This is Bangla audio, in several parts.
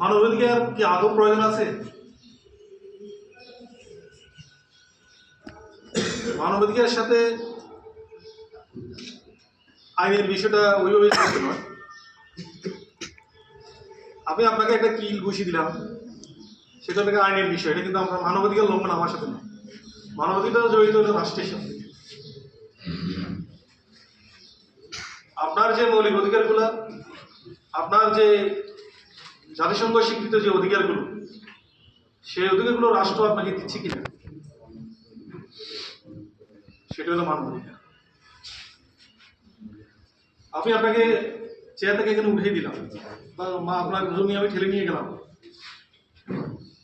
মানবাধিকার কি আদৌ প্রয়োজন আছে? মানবাধিকারের সাথে আইনের বিষয়টা ওইভাবে যুক্ত নয় আমি আপনাকে একটা কিল ঘুষি দিলাম। সেটা থেকে আইনের বিষয়। এটা কিন্তু আমার মানবাধিকার লঙ্ঘন আমার সাথে নয় মানবাধিকার জড়িত হলো রাষ্ট্রের সাথে। আপনার যে মৌলিক অধিকারগুলো আপনার যে জাতিসংঘ স্বীকৃত যে অধিকারগুলো, সেই অধিকারগুলো রাষ্ট্র আপনাকে দিচ্ছে কিনা? সেটা হলো মানবাধিকার আমি আপনাকে চেয়ার থেকে এখানে উঠিয়ে দিলাম। বা মা, আপনার জমি আমি ঠেলে নিয়ে গেলাম।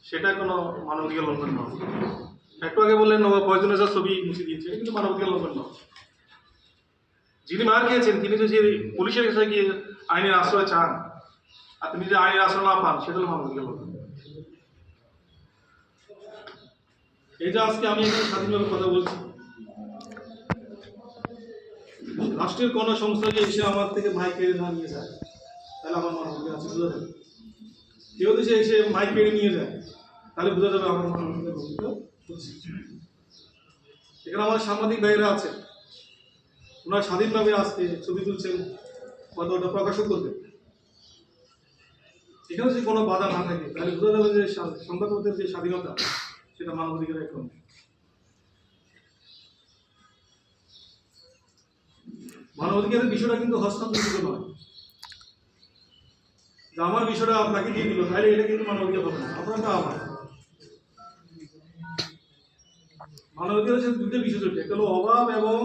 সেটা কোনো মানবাধিকার লঙ্ঘন নয়। একটু আগে বললেন পয়জনেজার ছবি মুছে দিয়েছে কিন্তু মানবাধিকার লঙ্ঘন নয়। যিনি মার খেয়েছেন, তিনি যদি পুলিশের কাছে গিয়ে আইনের আশ্রয় চান, আর তিনি যদি আইনের আশ্রয় না পান, সেটা মানবাধিকার লঙ্ঘন এই যে আজকে আমি এখানে স্বাধীনভাবে কথা বলছি। রাষ্ট্রের কোনো সংস্থা যে এসে আমার থেকে ভাই কেড়ে না নিয়ে যায়, তাহলে আমার মানবাধিকার আছে বোঝা যাবে কেউ যদি এসে মাইক কেড়ে নিয়ে যায়, তাহলে বোঝা যাবে আমার মনে এখানে আমার সাংবাদিক ভাইয়েরা আছে। ওনারা স্বাধীনভাবে আজকে ছবি তুলছেন হয়তো ওটা প্রকাশও করবে এখানে যদি কোনো বাধা না থাকে, তাহলে বোঝা যাবে যে সংবাদপত্রের যে স্বাধীনতা, সেটা মানবাধিকার একটা। মানবাধিকারের বিষয়টা কিন্তু হস্তান্তরিত নয়। যে আমার বিষয়টা আপনাকে দিয়ে দিল, তাহলে এটা কিন্তু মানবাধিকার হবে না। আপনারটা আমার। মানবাধিকার হচ্ছে দুটো বিষয় চলছে একটা হলো অভাব এবং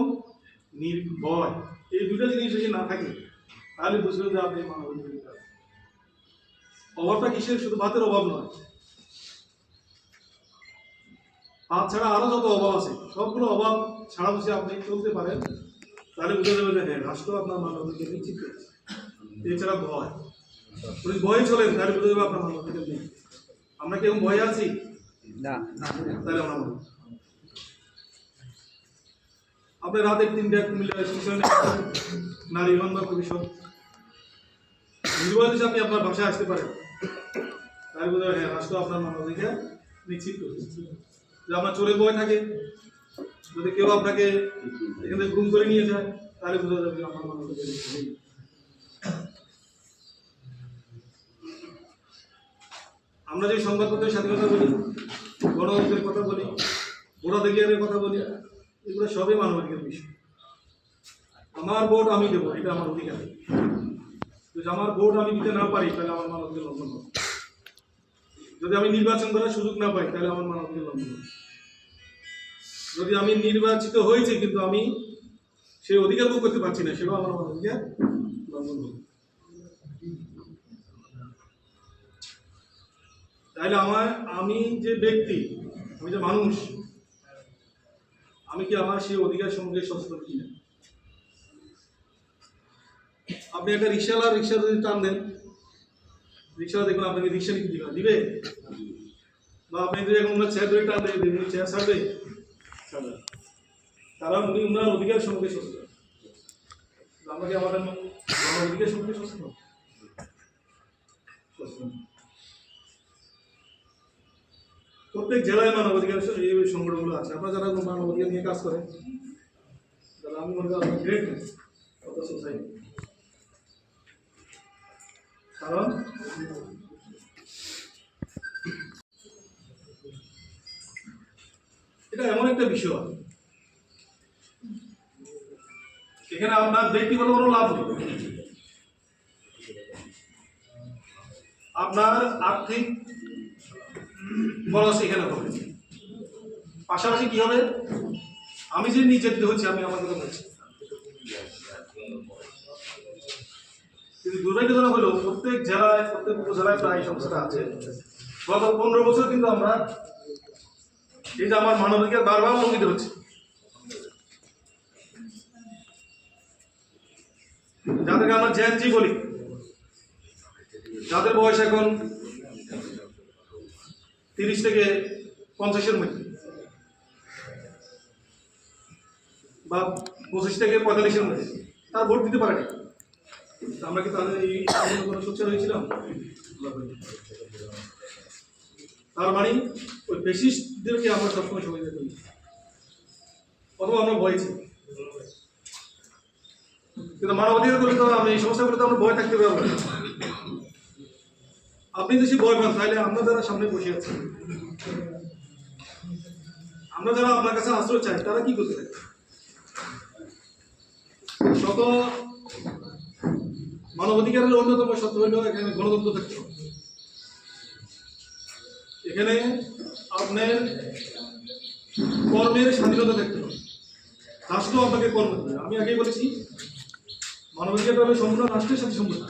নির্ভয়। এই দুটো জিনিস যদি না থাকে তাহলে যে আপনি অভাবটা কিসের? শুধু ভাতের অভাব নয়। ভাত ছাড়া আরও যত অভাব আছে সবগুলো অভাব ছাড়া বসে আপনি চলতে পারেন তাহলে বুঝে যাবে যে হ্যাঁ রাষ্ট্র আপনার মানবাধিকার নিশ্চিত করেছে। এছাড়া ভয়। যদি ভয়ে চলেন তাহলে বুঝে যাবে আপনার মানবাধিকার নেই আমরা কেউ ভয়ে আছি? না। তাহলে আমরা মানব আপনি রাতের তিনটা কুমিল্লা স্টেশনে নারী গন্ধ কমিশন নির্বাচিত আপনি আপনার বাসায় আসতে পারেন। তাই বোধ হয় রাষ্ট্র আপনার মানবাধিকার নিশ্চিত করছে। যদি আপনার চোরের ভয় থাকে, যদি কেউ আপনাকে এখান গুম করে নিয়ে যায়, তাহলে বোঝা যাবে যে আমার মানবাধিকার। আমরা যে সংবাদপত্রের স্বাধীনতা বলি গণতন্ত্রের কথা বলি, ভোটাধিকারের কথা বলি এগুলো সবই মানবাধিকার বিষয়। আমার ভোট আমি দেবো, এটা আমার অধিকার। যদি আমার ভোট আমি দিতে না পারি, তাহলে আমার মানবাধিকার লঙ্ঘন হবে। যদি আমি নির্বাচন করার সুযোগ না পাই, তাহলে আমার মানবাধিকার লঙ্ঘন হবে। যদি আমি নির্বাচিত হয়েছি, কিন্তু আমি সেই অধিকার করতে পারছি না, সেটাও আমার মানবাধিকার লঙ্ঘন হবে। তাহলে আমার, আমি যে ব্যক্তি, আমি যে মানুষ আমি কি আমার সেই অধিকার সম্পর্কে সচেতন কিনা আপনি একটা রিক্সাওয়ালা রিক্সা যদি টান দেন, রিক্সাওয়ালা দেখুন আপনাকে রিক্সা নিতে দিবে দিবে? বা আপনি যদি এখন ওনার চেয়ার ধরে টান দেন দেখুন চেয়ার ছাড়বে। তারা উনি ওনার অধিকার সম্পর্কে সচেতন। আমরা কি আমাদের অধিকার সম্পর্কে সচেতন? সচেতন। প্রত্যেক জেলায় মানবাধিকার এই সংগঠনগুলো আছে। আপনারা যারা মানবাধিকার নিয়ে কাজ করেন, তাহলে আমি মনে করি আপনার গ্রেট সোসাইটি কারণ এটা এমন একটা বিষয়। এখানে আপনার ব্যক্তিগত কোনো লাভ নেই। আপনার আর্থিক খরচ এখানে হবে পাশাপাশি কি হবে? আমি যে নির্যাতিত হচ্ছি আমি আমার কথা বলছি। কিন্তু দুর্ভাগ্যজনক হলো, প্রত্যেক জেলায়, প্রত্যেক উপজেলায় প্রায় সমস্যাটা আছে। গত পনেরো বছর কিন্তু আমরা এই যে আমার মানবাধিকার বারবার লঙ্ঘিত হচ্ছে। যাদেরকে আমরা জ্যানজি বলি, যাদের বয়স এখন তিরিশ থেকে পঞ্চাশের মধ্যে। বা পঁচিশ থেকে পঁয়তাল্লিশের মধ্যে। তার ভোট দিতে পারেনি। আমরা কি তাদের এই সোচ্চার হয়েছিলাম? তার মানে ওই ফেসিস্টদেরকে আমরা সবসময় সময় দিতে পারি অথবা আমরা ভয়েছি কিন্তু মানবাধিকার বলে তো আমি এই সমস্যাগুলো তো আমরা ভয় থাকতে পারব আপনি যদি ভয় পান, তাহলে আমরা যারা সামনে বসে আছি, আমরা যারা আপনার কাছে আশ্রয় চাই, তারা কি করতে শত মানবাধিকারের অন্যতম সত্য হইল এখানে গণতন্ত্র থাকতে। এখানে আপনার কর্মের স্বাধীনতা থাকতে রাষ্ট্র আপনাকে কর্ম আমি আগেই বলেছি মানবাধিকার সম্পূর্ণ রাষ্ট্রের সাথে সম্পর্ক